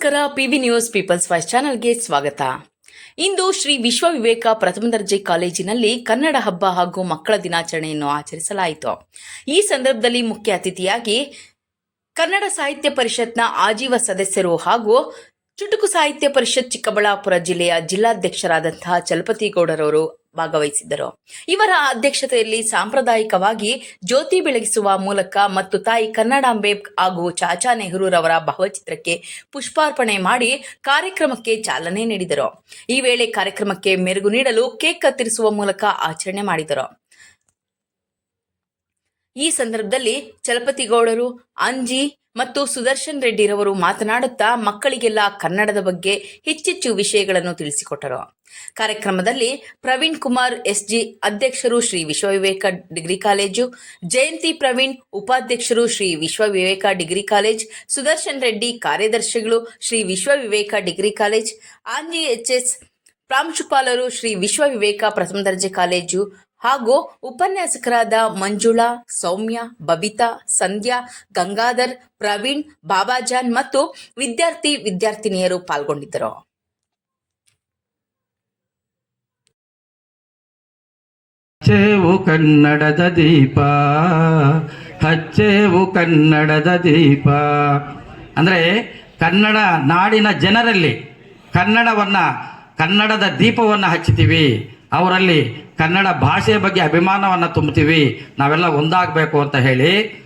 ನಮಸ್ಕಾರ V news people's voice ಚಾನೆಲ್ಗೆ ಸ್ವಾಗತ. ಇಂದು ಶ್ರೀ ವಿಶ್ವ ವಿವೇಕ ಪ್ರಥಮ ದರ್ಜೆ ಕಾಲೇಜಿನಲ್ಲಿ ಕನ್ನಡ ಹಬ್ಬ ಹಾಗೂ ಮಕ್ಕಳ ದಿನಾಚರಣೆಯನ್ನು ಆಚರಿಸಲಾಯಿತು. ಈ ಸಂದರ್ಭದಲ್ಲಿ ಮುಖ್ಯ ಅತಿಥಿಯಾಗಿ ಕನ್ನಡ ಸಾಹಿತ್ಯ ಪರಿಷತ್ನ ಆಜೀವ ಸದಸ್ಯರು ಹಾಗೂ ಚುಟುಕು ಸಾಹಿತ್ಯ ಪರಿಷತ್ ಚಿಕ್ಕಬಳ್ಳಾಪುರ ಜಿಲ್ಲೆಯ ಜಿಲ್ಲಾಧ್ಯಕ್ಷರಾದಂತಹ ಚಲಪತಿ ಗೌಡರವರು ಭಾಗವಹಿಸಿದ್ದರು. ಇವರ ಅಧ್ಯಕ್ಷತೆಯಲ್ಲಿ ಸಾಂಪ್ರದಾಯಿಕವಾಗಿ ಜ್ಯೋತಿ ಬೆಳಗಿಸುವ ಮೂಲಕ ಮತ್ತು ತಾಯಿ ಕನ್ನಡಾಂಬೆ ಹಾಗೂ ಚಾಚಾ ನೆಹರೂರವರ ಭಾವಚಿತ್ರಕ್ಕೆ ಪುಷ್ಪಾರ್ಪಣೆ ಮಾಡಿ ಕಾರ್ಯಕ್ರಮಕ್ಕೆ ಚಾಲನೆ ನೀಡಿದರು. ಈ ವೇಳೆ ಕಾರ್ಯಕ್ರಮಕ್ಕೆ ಮೆರುಗು ನೀಡಲು ಕೇಕ್ ಕತ್ತರಿಸುವ ಮೂಲಕ ಆಚರಣೆ ಮಾಡಿದರು. ಈ ಸಂದರ್ಭದಲ್ಲಿ ಚಲಪತಿಗೌಡರು ಅಂಜಿ ಮತ್ತು ಸುದರ್ಶನ್ ರೆಡ್ಡಿರವರು ಮಾತನಾಡುತ್ತಾ ಮಕ್ಕಳಿಗೆಲ್ಲ ಕನ್ನಡದ ಬಗ್ಗೆ ಹೆಚ್ಚೆಚ್ಚು ವಿಷಯಗಳನ್ನು ತಿಳಿಸಿಕೊಟ್ಟರು. ಕಾರ್ಯಕ್ರಮದಲ್ಲಿ ಪ್ರವೀಣ್ ಕುಮಾರ್ ಎಸ್ಜಿ ಅಧ್ಯಕ್ಷರು ಶ್ರೀ ವಿಶ್ವವಿವೇಕ ಡಿಗ್ರಿ ಕಾಲೇಜು, ಜಯಂತಿ ಪ್ರವೀಣ್ ಉಪಾಧ್ಯಕ್ಷರು ಶ್ರೀ ವಿಶ್ವವಿವೇಕ ಡಿಗ್ರಿ ಕಾಲೇಜ್, ಸುದರ್ಶನ್ ರೆಡ್ಡಿ ಕಾರ್ಯದರ್ಶಿಗಳು Shri Vishwaviveka degree college Anji HS ಪ್ರಾಂಶುಪಾಲರು ಶ್ರೀ ವಿಶ್ವ ವಿವೇಕ ಪ್ರಥಮ ದರ್ಜೆ ಕಾಲೇಜು ಹಾಗೂ ಉಪನ್ಯಾಸಕರಾದ ಮಂಜುಳಾ, ಸೌಮ್ಯ, ಬಬಿತಾ, ಸಂಧ್ಯಾ, ಗಂಗಾಧರ್, ಪ್ರವೀಣ್, ಬಾಬಾಜಾನ್ ಮತ್ತು ವಿದ್ಯಾರ್ಥಿ ವಿದ್ಯಾರ್ಥಿನಿಯರು ಪಾಲ್ಗೊಂಡಿದ್ದರು. ಹಚ್ಚೇವು ಕನ್ನಡದ ದೀಪ, ಹಚ್ಚೇವು ಕನ್ನಡದ ದೀಪ. ಅಂದರೆ ಕನ್ನಡ ನಾಡಿನ ಜನರಲ್ಲಿ ಕನ್ನಡವನ್ನು, ಕನ್ನಡದ ದೀಪವನ್ನು ಹಚ್ಚುತ್ತೀವಿ. ಅವರಲ್ಲಿ ಕನ್ನಡ ಭಾಷೆಯ ಬಗ್ಗೆ ಅಭಿಮಾನವನ್ನು ತುಂಬುತ್ತೀವಿ. ನಾವೆಲ್ಲ ಒಂದಾಗಬೇಕು ಅಂತ ಹೇಳಿ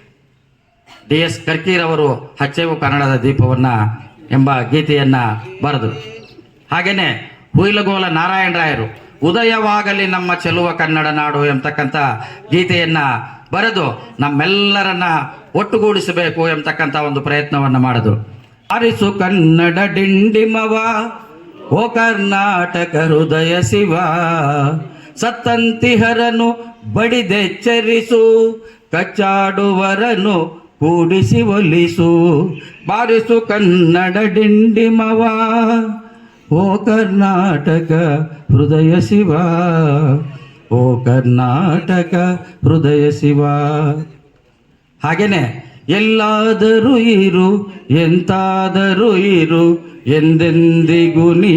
ಡಿ ಎಸ್ ಕರ್ಕೀರವರು ಹಚ್ಚೆವು ಕನ್ನಡದ ದೀಪವನ್ನು ಎಂಬ ಗೀತೆಯನ್ನು ಬರೆದರು ಹಾಗೆಯೇ ಹುಯಿಲಗೋಲ ನಾರಾಯಣರಾಯರು ಉದಯವಾಗಲಿ ನಮ್ಮ ಚೆಲುವ ಕನ್ನಡ ನಾಡು ಎಂಬತಕ್ಕಂಥ ಗೀತೆಯನ್ನು ಬರೆದು ನಮ್ಮೆಲ್ಲರನ್ನ ಒಟ್ಟುಗೂಡಿಸಬೇಕು ಎಂಬತಕ್ಕಂಥ ಒಂದು ಪ್ರಯತ್ನವನ್ನು ಮಾಡಿದ್ರು. ಅರಿಸು ಕನ್ನಡ ಡಿಂಡಿಮವ ಓ ಕರ್ನಾಟಕ ಹೃದಯ ಶಿವ, ಸತ್ತಂತಿಹರನು ಬಡಿದೆಚ್ಚರಿಸು, ಕಚ್ಚಾಡುವರನು ಕೂಡಿಸಿ ಒಲಿಸು. ಬಾರಿಸು ಕನ್ನಡ ಡಿಂಡಿಮವ, ಓ ಕರ್ನಾಟಕ ಹೃದಯ ಶಿವ, ಓ ಕರ್ನಾಟಕ ಹೃದಯ ಶಿವ. ಹಾಗೇನೆ ಎಲ್ಲಾದರೂ ಇರು, ಎಂತಾದರೂ ಇರು, ಎಂದೆಂದಿಗೂ ನೀ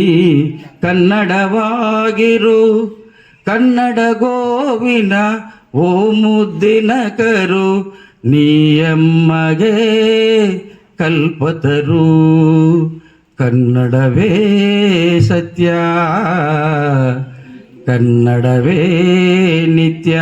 ಕನ್ನಡವಾಗಿರು. ಕನ್ನಡ ಗೋವಿನ ಓ ಮುದ್ದಿನ ಕರು ನೀಯಮ್ಮಗೆ ಕಲ್ಪತರು. ಕನ್ನಡವೇ ಸತ್ಯ, ಕನ್ನಡವೇ ನಿತ್ಯ.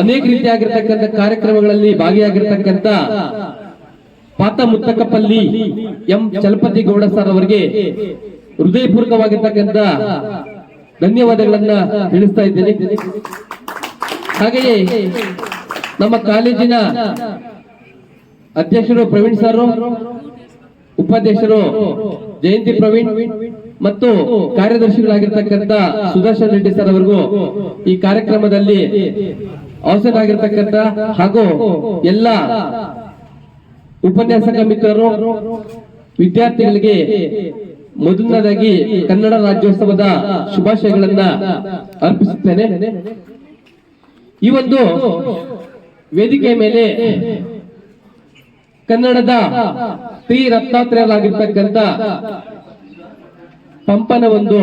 ಅನೇಕ ರೀತಿಯಾಗಿರ್ತಕ್ಕಂಥ ಕಾರ್ಯಕ್ರಮಗಳಲ್ಲಿ ಭಾಗಿಯಾಗಿರ್ತಕ್ಕಂಥ ಪಾತ ಮುತ್ತಕಪಲ್ಲಿ ಎಂ ಚಲಪತಿ ಗೌಡ ಸರ್ ಅವರಿಗೆ ಹೃದಯಪೂರ್ವಕವಾಗಿರ್ತಕ್ಕಂಥ ಧನ್ಯವಾದಗಳನ್ನ ತಿಳಿಸ್ತಾ ಇದ್ದೇನೆ. ಹಾಗೆಯೇ ನಮ್ಮ ಕಾಲೇಜಿನ ಅಧ್ಯಕ್ಷರು ಪ್ರವೀಣ್ ಸರ್, ಉಪಾಧ್ಯಕ್ಷರು ಜಯಂತಿ ಪ್ರವೀಣ್ ಮತ್ತು ಕಾರ್ಯದರ್ಶಿಗಳಾಗಿರ್ತಕ್ಕಂಥ ಸುದರ್ಶನ್ ರೆಡ್ಡಿ ಸರ್ ಅವರಿಗೂ ಈ ಕಾರ್ಯಕ್ರಮದಲ್ಲಿ ಅವಸರಾಗಿರ್ತಕ್ಕಂಥ ಹಾಗೂ ಎಲ್ಲ ಉಪನ್ಯಾಸಕ ಮಿತ್ರರು ವಿದ್ಯಾರ್ಥಿಗಳಿಗೆ ಮೊದಲನೇದಾಗಿ ಕನ್ನಡ ರಾಜ್ಯೋತ್ಸವದ ಶುಭಾಶಯಗಳನ್ನ ಅರ್ಪಿಸುತ್ತೇನೆ. ಈ ಒಂದು ವೇದಿಕೆ ಮೇಲೆ ಕನ್ನಡದ ಶ್ರೀ ರತ್ನಾತ್ರಯರಾಗಿರ್ತಕ್ಕಂಥ ಪಂಪನ ಒಂದು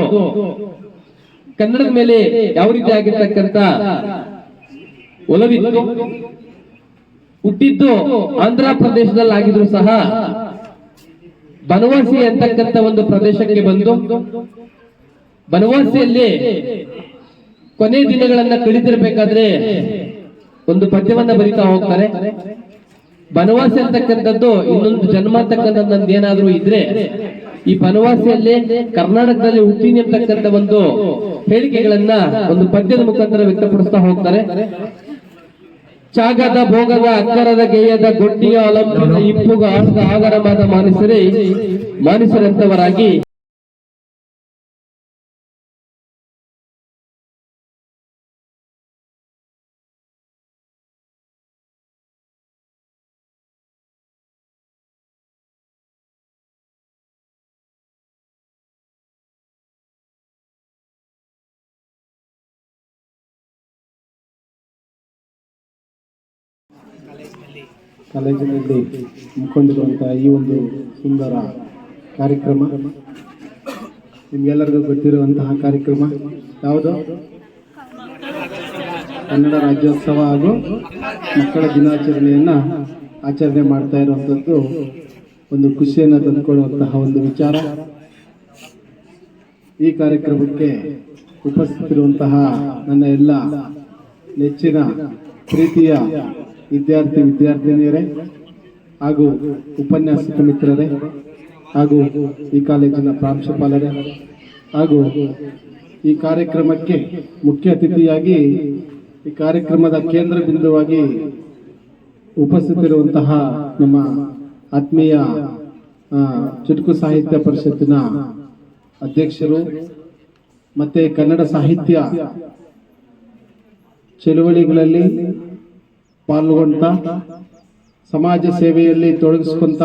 ಕನ್ನಡದ ಮೇಲೆ ಯಾವ ರೀತಿ ಆಗಿರ್ತಕ್ಕಂಥ ಒಲವಿತ್ತು, ಹುಟ್ಟಿದ್ದು ಆಂಧ್ರ ಪ್ರದೇಶದಲ್ಲಿ ಆಗಿದ್ರು ಸಹ ಬನವಾಸಿ ಅಂತಕ್ಕಂಥ ಒಂದು ಪ್ರದೇಶಕ್ಕೆ ಬಂದು ಬನವಾಸಿಯಲ್ಲಿ ಕೊನೆ ದಿನಗಳನ್ನ ಕಳಿತಿರ್ಬೇಕಾದ್ರೆ ಒಂದು ಪದ್ಯವನ್ನ ಬರಿತಾ ಹೋಗ್ತಾರೆ. ಬನವಾಸಿ ಅಂತಕ್ಕಂಥದ್ದು ಇನ್ನೊಂದು ಜನ್ಮ ಅಂತಕ್ಕಂಥದ್ದು ಏನಾದ್ರೂ ಇದ್ರೆ ಈ ಬನವಾಸಿಯಲ್ಲಿ ಕರ್ನಾಟಕದಲ್ಲಿ ಹುಟ್ಟಿನಿ ಅಂತಕ್ಕಂಥ ಒಂದು ಹೇಳಿಕೆಗಳನ್ನ ಒಂದು ಪದ್ಯದ ಮುಖಾಂತರ ವ್ಯಕ್ತಪಡಿಸ್ತಾ ಹೋಗ್ತಾರೆ. ಚಾಗದ ಭೋಗದ ಅಕ್ಕರದ ಗೇಯದ ಗೊಟ್ಟಿಯ ಅಲಂಬಿತ ಇಪ್ಪುಗ ಆಗರವಾದ ಮಾನಸರೇ, ಮಾನಿಸರಂತವರಾಗಿ ಕಾಲೇಜಿನಲ್ಲಿ ಹಮ್ಮಿಕೊಂಡಿರುವಂತಹ ಈ ಒಂದು ಸುಂದರ ಕಾರ್ಯಕ್ರಮ. ನಿಮ್ಗೆಲ್ಲರಿಗೂ ಗೊತ್ತಿರುವಂತಹ ಕಾರ್ಯಕ್ರಮ ಯಾವುದು? ಕನ್ನಡ ರಾಜ್ಯೋತ್ಸವ ಹಾಗೂ ಮಕ್ಕಳ ದಿನಾಚರಣೆಯನ್ನ ಆಚರಣೆ ಮಾಡ್ತಾ ಇರುವಂಥದ್ದು ಒಂದು ಖುಷಿಯನ್ನು ತಂದುಕೊಡುವಂತಹ ಒಂದು ವಿಚಾರ. ಈ ಕಾರ್ಯಕ್ರಮಕ್ಕೆ ಉಪಸ್ಥಿತಿರುವಂತಹ ನನ್ನ ಎಲ್ಲ ನೆಚ್ಚಿನ ಪ್ರೀತಿಯ ವಿದ್ಯಾರ್ಥಿ, ವಿದ್ಯಾರ್ಥಿನಿಯರೇ ಹಾಗೂ ಉಪನ್ಯಾಸಕ ಮಿತ್ರರೇ ಹಾಗೂ ಈ ಕಾಲೇಜಿನ ಪ್ರಾಂಶುಪಾಲರೇ ಹಾಗೂ ಈ ಕಾರ್ಯಕ್ರಮಕ್ಕೆ ಮುಖ್ಯ ಅತಿಥಿಯಾಗಿ ಈ ಕಾರ್ಯಕ್ರಮದ ಕೇಂದ್ರ ಬಿಂದುವಾಗಿ ಉಪಸ್ಥಿತಿರುವಂತಹ ನಮ್ಮ ಆತ್ಮೀಯ ಚುಟುಕು ಸಾಹಿತ್ಯ ಪರಿಷತ್ತಿನ ಅಧ್ಯಕ್ಷರು ಮತ್ತೆ ಕನ್ನಡ ಸಾಹಿತ್ಯ ಚಳುವಳಿಗಳಲ್ಲಿ ಪಾಲ್ಗೊಂತ ಸಮಾಜ ಸೇವೆಯಲ್ಲಿ ತೊಡಗಿಸ್ಕೊಂತ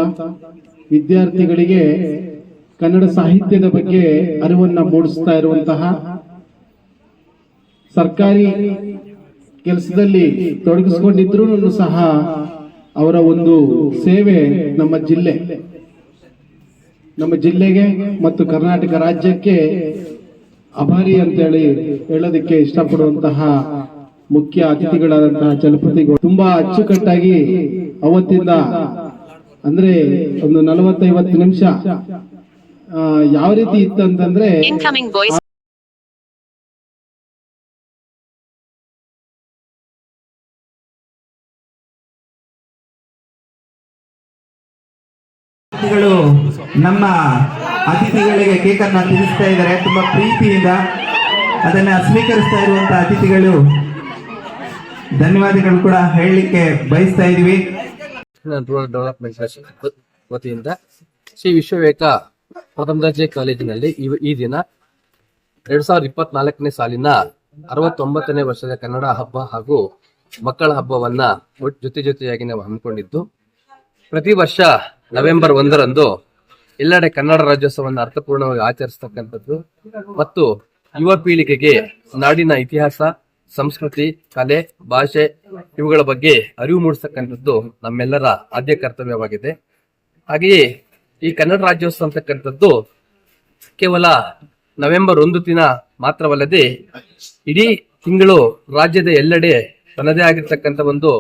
ವಿದ್ಯಾರ್ಥಿಗಳಿಗೆ ಕನ್ನಡ ಸಾಹಿತ್ಯದ ಬಗ್ಗೆ ಅರಿವನ್ನ ಮೂಡಿಸ್ತಾ ಇರುವಂತಹ ಸರ್ಕಾರಿ ಕೆಲಸದಲ್ಲಿ ತೊಡಗಿಸ್ಕೊಂಡಿದ್ರು ಸಹ ಅವರ ಒಂದು ಸೇವೆ ನಮ್ಮ ಜಿಲ್ಲೆ. ನಮ್ಮ ಜಿಲ್ಲೆಗೆ ಮತ್ತು ಕರ್ನಾಟಕ ರಾಜ್ಯಕ್ಕೆ ಅಭಾರಿ ಅಂತೇಳಿ ಹೇಳೋದಕ್ಕೆ ಇಷ್ಟಪಡುವಂತಹ ಮುಖ್ಯ ಅತಿಥಿಗಳಾದಂತಹ ಚಲಪತಿಗಳು ತುಂಬಾ ಅಚ್ಚುಕಟ್ಟಾಗಿ ಅವತ್ತಿಂದ ಅಂದ್ರೆ ಒಂದು ನಲವತ್ತೈವತ್ತು ನಿಮಿಷ ಆ, ಯಾವ ರೀತಿ ಇತ್ತು ಅಂತಂದ್ರೆ Incoming voice. ಅತಿಥಿಗಳು ನಮ್ಮ ಅತಿಥಿಗಳಿಗೆ ಕೇಕನ್ನ ತಿನ್ನಿಸ್ತಾ ಇದ್ದಾರೆ ತುಂಬಾ ಪ್ರೀತಿಯಿಂದ ಅದನ್ನ ಸ್ವೀಕರಿಸ್ತಾ ಇರುವಂತಹ ಅತಿಥಿಗಳು ಧನ್ಯವಾದಗಳು ಕೂಡ ಹೇಳಲಿಕ್ಕೆ ಬಯಸ್ತಾ ಇದೀವಿ ರೂರಲ್ ಡೆವಲಪ್ಮೆಂಟ್ ವತಿಯಿಂದ ಶ್ರೀ ವಿಶ್ವವೇಕ ಪ್ರಥಮ ದರ್ಜೆ ಕಾಲೇಜಿನಲ್ಲಿ ಈ- ದಿನ ಎರಡ್ ಸಾವಿರದ ಇಪ್ಪತ್ನಾಲ್ಕನೇ ಸಾಲಿನ ಅರವತ್ತೊಂಬತ್ತನೇ ವರ್ಷದ ಕನ್ನಡ ಹಬ್ಬ ಹಾಗೂ ಮಕ್ಕಳ ಹಬ್ಬವನ್ನ ಜೊತೆ ಜೊತೆಯಾಗಿ ನಾವು ಹಮ್ಮಿಕೊಂಡಿದ್ದು. ಪ್ರತಿ ವರ್ಷ ನವೆಂಬರ್ ಒಂದರಂದು ಎಲ್ಲೆಡೆ ಕನ್ನಡ ರಾಜ್ಯೋತ್ಸವವನ್ನು ಅರ್ಥಪೂರ್ಣವಾಗಿ ಆಚರಿಸ್ತಕ್ಕಂಥದ್ದು. ಮತ್ತು ಯುವ ಪೀಳಿಗೆಗೆ ನಾಡಿನ ಇತಿಹಾಸ ಸಂಸ್ಕೃತಿ, ಕಲೆ, ಭಾಷೆ ಇವುಗಳ ಬಗ್ಗೆ ಅರಿವು ಮೂಡಿಸತಕ್ಕಂಥದ್ದು ನಮ್ಮೆಲ್ಲರ ಆದ್ಯ ಕರ್ತವ್ಯವಾಗಿದೆ. ಹಾಗೆಯೇ ಈ ಕನ್ನಡ ರಾಜ್ಯೋತ್ಸವ ಅಂತಕ್ಕಂಥದ್ದು ಕೇವಲ ನವೆಂಬರ್ ಒಂದು ದಿನ ಮಾತ್ರವಲ್ಲದೆ ಇಡೀ ತಿಂಗಳು ರಾಜ್ಯದ ಎಲ್ಲೆಡೆ ತನ್ನದೇ ಆಗಿರ್ತಕ್ಕಂಥ ಒಂದು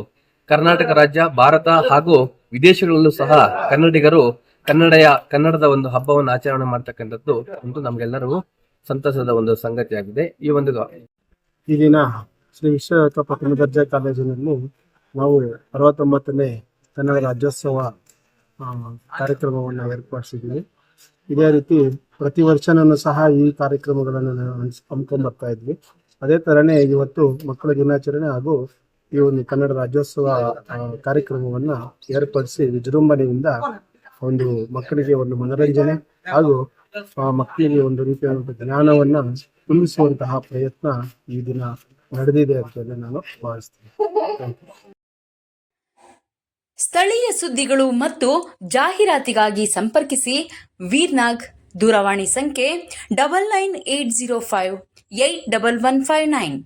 ಕರ್ನಾಟಕ ರಾಜ್ಯ, ಭಾರತ ಹಾಗೂ ವಿದೇಶಗಳಲ್ಲೂ ಸಹ ಕನ್ನಡಿಗರು ಕನ್ನಡಯ, ಕನ್ನಡದ ಒಂದು ಹಬ್ಬವನ್ನು ಆಚರಣೆ ಮಾಡ್ತಕ್ಕಂಥದ್ದು ಒಂದು ನಮ್ಗೆಲ್ಲರಿಗೂ ಸಂತಸದ ಒಂದು ಸಂಗತಿಯಾಗಿದೆ. ಈ ಒಂದು ಈ ಶ್ರೀ ವಿಶ್ವವಿವೇಕ ಪ್ರಥಮ ದರ್ಜೆ ಕಾಲೇಜಿನಲ್ಲಿ ನಾವು ಅರವತ್ತೊಂಬತ್ತನೇ ಕನ್ನಡ ರಾಜ್ಯೋತ್ಸವ ಕಾರ್ಯಕ್ರಮವನ್ನು ಏರ್ಪಡಿಸಿದ್ದೀವಿ. ಇದೇ ರೀತಿ ಪ್ರತಿ ವರ್ಷನೂ ಸಹ ಈ ಕಾರ್ಯಕ್ರಮಗಳನ್ನು ಹಮ್ಮಿಕೊಂಡು ಬರ್ತಾ ಇದ್ವಿ. ಅದೇ ತರನೇ ಇವತ್ತು ಮಕ್ಕಳ ದಿನಾಚರಣೆ ಹಾಗೂ ಈ ಒಂದು ಕನ್ನಡ ರಾಜ್ಯೋತ್ಸವ ಕಾರ್ಯಕ್ರಮವನ್ನ ಏರ್ಪಡಿಸಿ ವಿಜೃಂಭಣೆಯಿಂದ ಒಂದು ಮಕ್ಕಳಿಗೆ ಒಂದು ಮನರಂಜನೆ ಹಾಗೂ ಮಕ್ಕಳಿಗೆ ಒಂದು ರೀತಿಯಾದಂತಹ ಜ್ಞಾನವನ್ನ ತುಂಬಿಸುವಂತಹ ಪ್ರಯತ್ನ ಈ ದಿನ ನಡೆದಿದೆ ಅಂತ ನಾನು ಭಾವಿಸ್ತೇನೆ. ಸ್ಥಳೀಯ ಸುದ್ದಿಗಳು ಮತ್ತು ಜಾಹೀರಾತಿಗಾಗಿ ಸಂಪರ್ಕಿಸಿ ವೀರ್ನಾಗ್ ದೂರವಾಣಿ ಸಂಖ್ಯೆ double nine eight zero five eight double one five nine